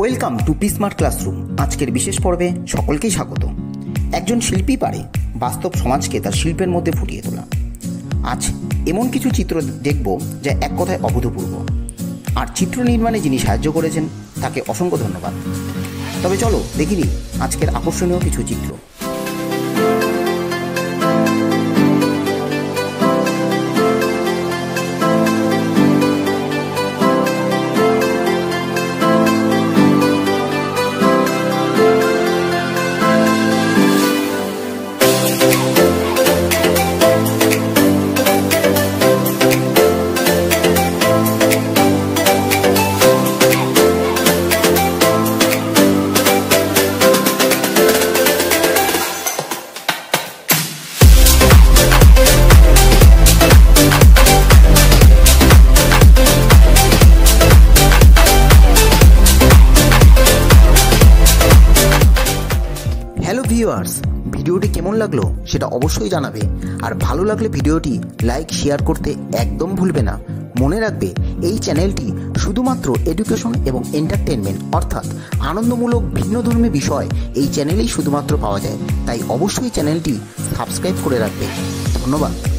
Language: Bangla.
Welcome to P smart classroom আজকের বিশেষ পর্বে সকলকেই স্বাগত। একজন শিল্পী পারে বাস্তব সমাজকে তার শিল্পের মধ্যে ফুটিয়ে তোলা। আজ এমন কিছু চিত্র দেখব যা এক কথায় অভূতপূর্ব। আর চিত্র নির্মাণে যিনি সাহায্য করেছেন, তাকে অসংখ্য ধন্যবাদ। তবে চলো দেখিনি, আজকের আকর্ষণীয় কিছু চিত্র। হ্যালো ভিউয়ার্স, ভিডিওটি কেমন লাগল সেটা অবশ্যই জানাবে। আর ভালো লাগলে ভিডিওটি লাইক, শেয়ার করতে একদম ভুলবে না। মনে রাখবে, এই চ্যানেলটি শুধুমাত্র এডুকেশন এবং এন্টারটেনমেন্ট, অর্থাৎ আনন্দমূলক ভিন্ন ধর্মী বিষয়, এই চ্যানেলেই শুধুমাত্র পাওয়া যায়। তাই অবশ্যই চ্যানেলটি সাবস্ক্রাইব করে রাখবে। ধন্যবাদ।